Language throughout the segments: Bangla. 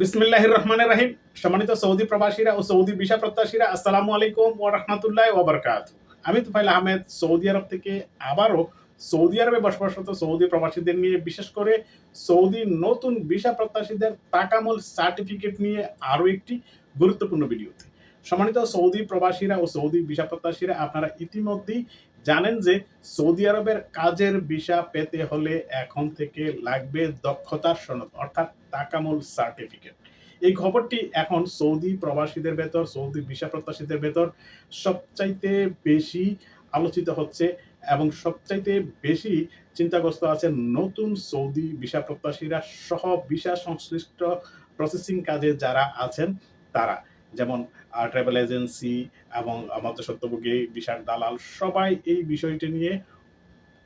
বিসমিল্লাহ রহমান রাহিম সম্মানিত সৌদি প্রবাসীরা ও সৌদি ভিসা প্রত্যাশীরা, আসসালামু আলাইকুম ও রহমতুল্লাহ ওবরকাত আমি তুফাইল আহমেদ, সৌদি আরব থেকে আবারও সৌদি আরবে বসবাসরত সৌদি প্রবাসীদের নিয়ে, বিশেষ করে সৌদি নতুন ভিসা প্রত্যাশীদের তাকামল সার্টিফিকেট নিয়ে আরও একটি গুরুত্বপূর্ণ ভিডিওতে। সম্মানিত সৌদি প্রবাসীরা ও সৌদি ভিসা প্রত্যাশীরা, আপনারা ইতিমধ্যেই জানেন যে সৌদি আরবের কাজের ভিসা পেতে হলে এখন থেকে লাগবে দক্ষতার সনদ, অর্থাৎ তাকামুল সার্টিফিকেট। এই খবরটি এখন সৌদি প্রবাসীদের ভেতর, সৌদি ভিসা প্রত্যাশীদের ভেতর সবচাইতে বেশি আলোচিত হচ্ছে এবং সবচাইতে বেশি চিন্তাগ্রস্ত আছে নতুন সৌদি ভিসা প্রত্যাশীরা সহ ভিসা সংশ্লিষ্ট প্রসেসিং কাজে যারা আছেন তারা। যেমন ট্রাভেল এজেন্সি এবং আমাদের সত্যভোগী বিশাল দালাল সবাই এই বিষয়টি নিয়ে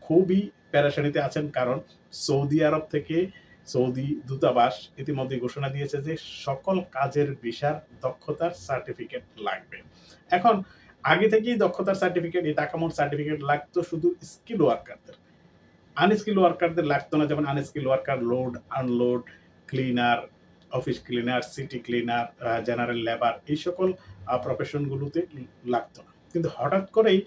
খুবই প্যারাশানিতে আছেন কারণ সৌদি আরব থেকে সৌদি দূতাবাস ইতিমধ্যে ঘোষণা দিয়েছে যে সকল কাজের ভিসার দক্ষতার সার্টিফিকেট লাগবে। এখন, আগে থেকেই দক্ষতার সার্টিফিকেট এই টাকামোর সার্টিফিকেট লাগতো শুধু স্কিল ওয়ার্কারদের আনস্কিল ওয়ার্কারদের লাগতো না, যেমন unskilled worker load unload cleaner office cleaner city cleaner general labour এই সকল প্রফেশনগুলোতে লাগতো না। কিন্তু হঠাৎ করেই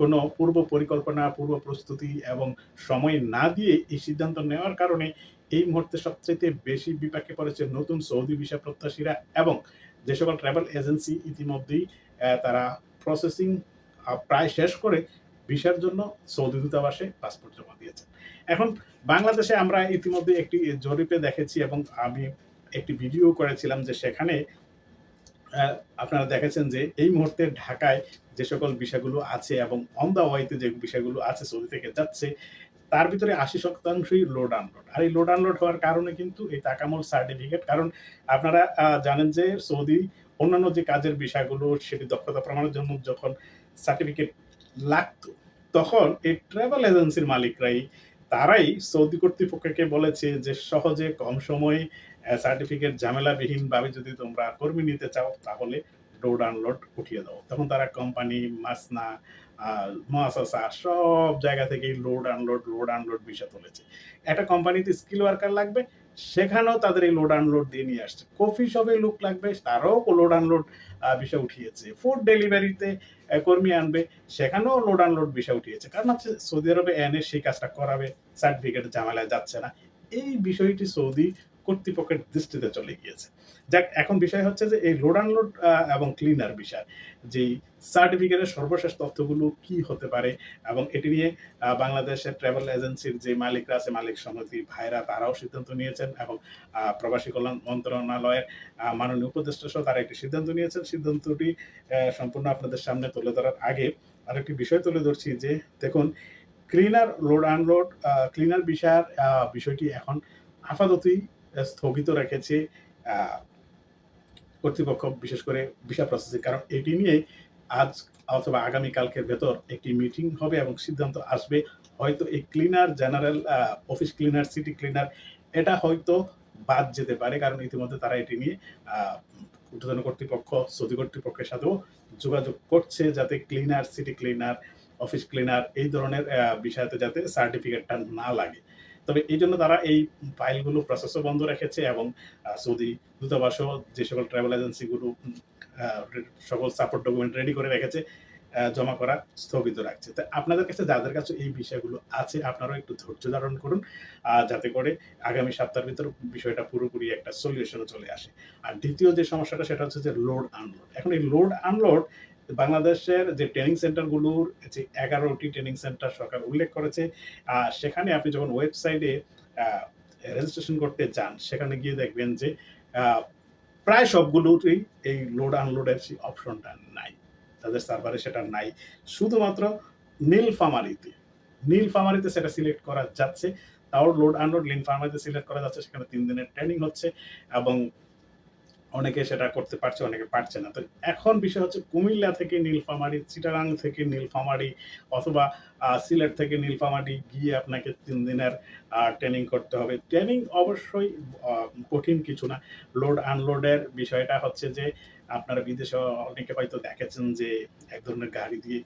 কোনো পূর্ব পরিকল্পনা, পূর্ব প্রস্তুতি এবং সময় না দিয়ে এই সিদ্ধান্ত নেওয়ার কারণে এই মুহূর্তে সবচেয়ে বেশি বিপাকে পড়েছে নতুন সৌদি ভিসা প্রত্যাশীরা এবং যে সকল ট্রাভেল এজেন্সি ইতিমধ্যেই তারা প্রসেসিং প্রায় শেষ করে ভিসার জন্য সৌদি দূতাবাসে পাসপোর্ট জমা দিয়েছে। এখন বাংলাদেশে আমরা ইতিমধ্যে একটি জরিপে দেখেছি এবং আমি একটি ভিডিও করেছিলাম যে সেখানে আপনারা দেখেছেন যে এই মুহূর্তে ঢাকায় যে সকল বিষয়গুলো আছে এবং অন দা ওয়াইতে যে বিষয়গুলো আছে সৌদি থেকে যাচ্ছে তার ভিতরে আশি শতাংশই লোড আনলোড আর এই লোড আনলোড হওয়ার কারণে কিন্তু এই তাকামল সার্টিফিকেট কারণ আপনারা জানেন যে সৌদি অন্যান্য যে কাজের বিষয়গুলো, সেটি দক্ষতা প্রমাণের জন্য যখন সার্টিফিকেট লাগতো, তখন এই ট্রাভেল এজেন্সির মালিকরাই, তারাই সৌদি কর্তৃপক্ষকে বলেছে যে সহজে কম সময়ে সার্টিফিকেট ঝামেলাবিহীনভাবে যদি তোমরা কর্মী নিতে চাও, তাহলে লোড আনলোড উঠিয়ে দাও তখন তারা কোম্পানি মাসনা মহাসাসা সব জায়গা থেকে লোড আনলোড লোড আনলোড বিষয় তুলেছে। একটা কোম্পানিতে স্কিল ওয়ার্কার লাগবে, সেখানেও তাদের এই লোড আনলোড দিয়ে নিয়ে আসছে। কফি শপে লুক লাগবে, তারাও লোড আনলোড বিষয় উঠিয়েছে। ফুড ডেলিভারিতে কর্মী আনবে, সেখানেও লোড আনলোড বিষয় উঠিয়েছে। কারণ হচ্ছে সৌদি আরবে এনে সেই কাজটা করাবে সার্টিফিকেট ঝামেলায় যাচ্ছে না। এই বিষয়টি সৌদি কর্তৃপক্ষের দৃষ্টিতে চলে গিয়েছে। যাক, এখন বিষয় হচ্ছে যে এই লোড আনলোড এবং ক্লিনার বিষয়, যেই সার্টিফিকেটের সর্বশেষ তথ্যগুলো কি হতে পারে এবং এটি নিয়ে বাংলাদেশের ট্রাভেল এজেন্সির যে মালিকরা আছে, মালিক সমিতি ভাইরা, তারাও সিদ্ধান্ত নিয়েছেন এবং প্রবাসী কল্যাণ মন্ত্রণালয়ের মাননীয় উপদেষ্টা সহ তারা একটি সিদ্ধান্ত নিয়েছেন। সিদ্ধান্তটি সম্পূর্ণ আপনাদের সামনে তুলে ধরার আগে আরেকটি বিষয় তুলে ধরছি যে, দেখুন ক্লিনার লোড আনলোড ক্লিনার বিষয়ের বিষয়টি এখন আপাততই স্থগিত রেখেছে কর্তৃপক্ষ, বিশেষ করে ভিসা প্রসেসিং কারণ এটি নিয়ে আজ অথবা আগামীকালকের ভেতর একটি মিটিং হবে এবং সিদ্ধান্ত আসবে। হয়তো এই cleaner general office cleaner city cleaner এটা হয়তো বাদ যেতে পারে, কারণ ইতিমধ্যে তারা এটি নিয়ে ঊর্ধ্বতন কর্তৃপক্ষ সৌদি কর্তৃপক্ষের সাথেও যোগাযোগ করছে যাতে cleaner city cleaner office cleaner এই ধরনের বিষয়তে যাতে সার্টিফিকেটটা না লাগে। তবে এই জন্য তারা এই ফাইলগুলো প্রসেসও বন্ধ রেখেছে এবং সৌদি দূতাবাসও যে সকল ট্রাভেল এজেন্সিগুলো সকল সাপোর্ট ডকুমেন্ট রেডি করে রেখেছে জমা করা স্থগিত রাখছে। তো আপনাদের কাছে যাদের কাছে এই বিষয়গুলো আছে, আপনারাও একটু ধৈর্য ধারণ করুন যাতে করে আগামী সপ্তাহের ভিতর বিষয়টা পুরোপুরি একটা সলিউশনে চলে আসে। আর দ্বিতীয় যে সমস্যাটা, সেটা হচ্ছে যে লোড আনলোড এখন এই লোড আনলোড বাংলাদেশের যে ট্রেনিং সেন্টারগুলোর যে এগারোটি ট্রেনিং সেন্টার সরকার উল্লেখ করেছে সেখানে আপনি যখন ওয়েবসাইটে রেজিস্ট্রেশন করতে যান, সেখানে গিয়ে দেখবেন যে প্রায় সবগুলোতেই এই লোড আনলোডের সেই অপশনটা নাই। তাদের সার্ভারে সেটা নাই। শুধুমাত্র নীল ফামারিতে নীল ফামারিতে সেটা সিলেক্ট করা যাচ্ছে। তাও লোড আনলোড নীল ফার্মারিতে সিলেক্ট করা যাচ্ছে, সেখানে তিন দিনের ট্রেনিং হচ্ছে এবং অনেকে সেটা করতে পারছে, অনেকে পারছে না। তো এখন বিষয় হচ্ছে কুমিল্লা থেকে নীলফামারি, চিটাগাং থেকে নীলফামারি অথবা সিলেট থেকে নীলফামারি গিয়ে আপনাকে তিন দিনের ট্রেনিং করতে হবে। ট্রেনিং অবশ্যই কঠিন কিছু না। লোড আনলোডের বিষয়টা হচ্ছে যে, আপনারা বিদেশে অনেকে হয়তো দেখেছেন যে, এক ধরনের গাড়ি দিয়ে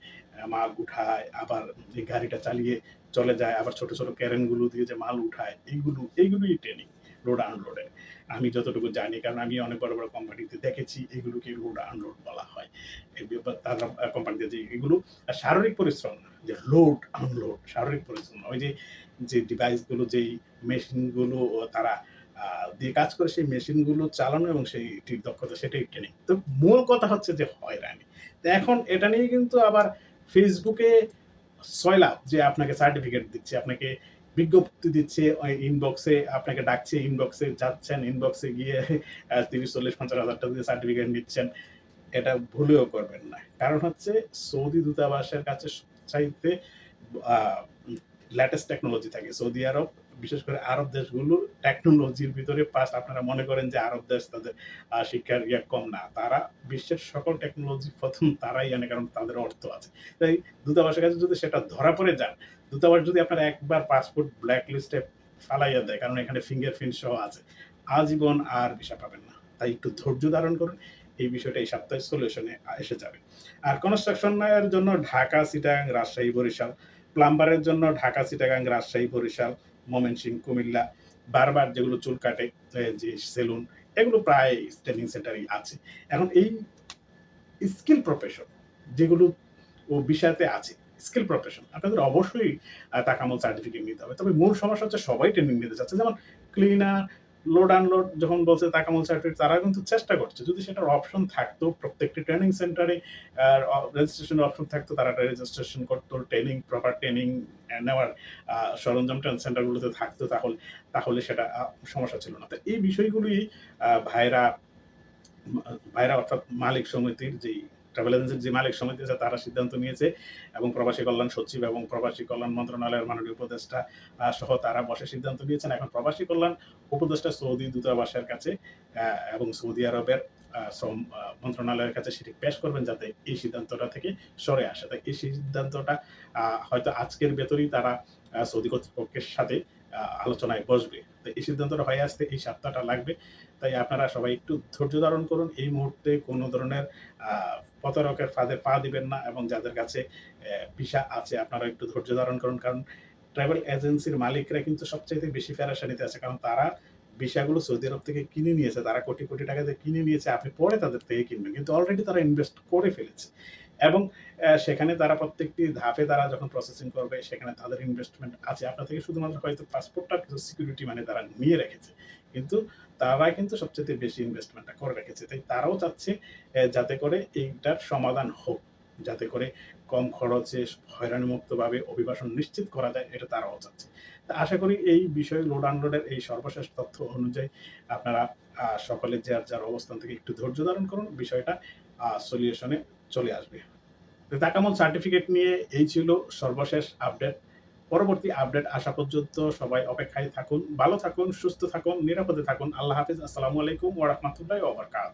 মাল উঠায়, আবার গাড়িটা চালিয়ে চলে যায়, আবার ছোট ছোট ক্যারেনগুলো দিয়ে যে মাল উঠায়, এইগুলো, এইগুলোই ট্রেনিং লোড আনলোডে আমি যতটুকু জানি, কারণ আমি অনেক বড় বড় কোম্পানিতে দেখেছি, এগুলোকে লোড আনলোড বলা হয়। তারা কোম্পানিতে যে এগুলো, আর শারীরিক পরিশ্রম যে লোড আনলোড শারীরিক পরিশ্রম ওই যে যে ডিভাইসগুলো যেই মেশিনগুলো তারা দিয়ে কাজ করে, সেই মেশিনগুলো চালানো এবং সেই ঠিক দক্ষতা সেটাই ট্রেনিং তো মূল কথা হচ্ছে যে হয়রানি। তো এখন এটা নিয়ে কিন্তু আবার ফেসবুকে সয়লাভ যে আপনাকে সার্টিফিকেট দিচ্ছে, আপনাকে বিজ্ঞপ্তি দিচ্ছে ইনবক্সে আপনাকে ডাকছে ইনবক্সে যাচ্ছেন ইনবক্সে গিয়ে তিরিশ, চল্লিশ, পঞ্চাশ হাজার টাকা দিয়ে সার্টিফিকেট নিচ্ছেন। এটা ভুলেও করবেন না। কারণ হচ্ছে সৌদি দূতাবাসের কাছে চাইতে লেটেস্ট টেকনোলজি থাকে। সৌদি আরব, বিশেষ করে আরব দেশগুলো টেকনোলজির ভিতরে পাস আপনারা মনে করেন যে আরব দেশ তাদের শিক্ষার ইয়ে কম না। তারা বিশ্বের সকল টেকনোলজি প্রথম তারাই জানে কারণ তাদের অর্থ আছে। তাই দূতাবাসের কাছে যদি সেটা ধরা পড়ে যান দূতাবাস যদি আপনার একবার পাসপোর্ট ব্ল্যাক লিস্টে ফালাইয়া দেয়, কারণ এখানে ফিঙ্গারপ্রিন্ট সহ আছে, আজীবন আর ভিসা পাবেন না। তাই একটু ধৈর্য ধারণ করুন, এই বিষয়টা এই সপ্তাহে সলিউশনে এসে যাবে। আর কনস্ট্রাকশনের জন্য ঢাকা সিটাগাং রাজশাহী, বরিশাল প্লাম্বারের জন্য ঢাকা সিটাগাং রাজশাহী, বরিশাল ময়মনসিংহ কুমিল্লা, বারবার যেগুলো চুল কাটে যে সেলুন, এগুলো প্রায় ট্রেনিং সেন্টারই আছে। এখন এই স্কিল প্রফেশন যেগুলো ও বিষয়তে আছে স্কিল প্রফেশন। আপনাদের অবশ্যই আহ, টাকামল সার্টিফিকেট নিতে হবে। তবে মূল সমস্যা হচ্ছে সবাই ট্রেনিং নিতে চাচ্ছে। যেমন ক্লিনার লোড আনলোড যখন বলছে তাকামল সার্টিফিকেট তারা কিন্তু চেষ্টা করছে। যদি সেটার অপশন থাকতো প্রত্যেকটি ট্রেনিং সেন্টারে রেজিস্ট্রেশনের অপশন থাকতো তারা রেজিস্ট্রেশন করতো ট্রেনিং প্রপার ট্রেনিং নেওয়ার সরঞ্জাম ট্রেন সেন্টারগুলোতে থাকতো তাহলে তাহলে সেটা সমস্যা ছিল না। তো এই বিষয়গুলি ভাইরা ভাইরা অর্থাৎ মালিক সমিতির যেই ট্রাভেল এজেন্সির যে মালিক সমিতি আছে তারা সিদ্ধান্ত নিয়েছে এবং প্রবাসী কল্যাণ সচিব এবং প্রবাসী কল্যাণ মন্ত্রণালয়ের মাননীয় উপদেষ্টা সহ তারা বসে সিদ্ধান্ত নিয়েছেন। এখন প্রবাসী কল্যাণ উপদেষ্টা সৌদি দূতাবাসের কাছে এবং সৌদি আরবের শ্রম মন্ত্রণালয়ের কাছে সেটি পেশ করবেন যাতে এই সিদ্ধান্তটা থেকে সরে আসে। তাই এই সিদ্ধান্তটা হয়তো আজকের ভেতরেই তারা সৌদি কর্তৃপক্ষের সাথে আলোচনায় বসবে। তো এই সিদ্ধান্তটা হয়ে আসতে এই সপ্তাহটা লাগবে। তাই আপনারা সবাই একটু ধৈর্য ধারণ করুন। এই মুহূর্তে কোনো ধরনের প্রতারকের ফাঁদে পা দিবেন না এবং যাদের কাছে ভিসা আছে আপনারা একটু ধৈর্য ধারণ করুন। কারণ ট্রাভেল এজেন্সির মালিকরা কিন্তু সবচাইতে বেশি ফেরাসানিতে আছে। কারণ তারা ভিসাগুলো সৌদি আরব থেকে কিনে নিয়েছে। তারা কোটি কোটি টাকা দিয়ে কিনে নিয়েছে। আপনি পরে তাদের থেকে কিনবেন। কিন্তু অলরেডি তারা ইনভেস্ট করে ফেলেছে। এবং সেখানে তারা প্রত্যেকটি ধাপে তারা যখন প্রসেসিং করবে, সেখানে তাদের ইনভেস্টমেন্ট আছে। আপনার থেকে শুধুমাত্র হয়তো পাসপোর্টটা কিছু সিকিউরিটি মানে তারা নিয়ে রেখেছে। কিন্তু তারা কিন্তু সবচেয়ে বেশি ইনভেস্টমেন্টটা করে রেখেছে। তাই তারাও চাচ্ছে যাতে করে এইটার সমাধান হোক। যাতে করে কম খরচে হয়রানিমুক্তভাবে অভিবাসন নিশ্চিত করা যায়, এটা তারাও চাচ্ছে। তা আশা করি এই বিষয়ে লোড আনলোডের এই সর্বশেষ তথ্য অনুযায়ী আপনারা সকলে যার যার অবস্থান থেকে একটু ধৈর্য ধারণ করুন। বিষয়টা সলিউশনে চলে আসবে। তাকামল সার্টিফিকেট নিয়ে এই ছিল সর্বশেষ আপডেট পরবর্তী আপডেট আসা পর্যন্ত সবাই অপেক্ষায় থাকুন, ভালো থাকুন, সুস্থ থাকুন, নিরাপদে থাকুন। আল্লাহ হাফিজ। আসসালামু আলাইকুম ওয়া ওবরকাত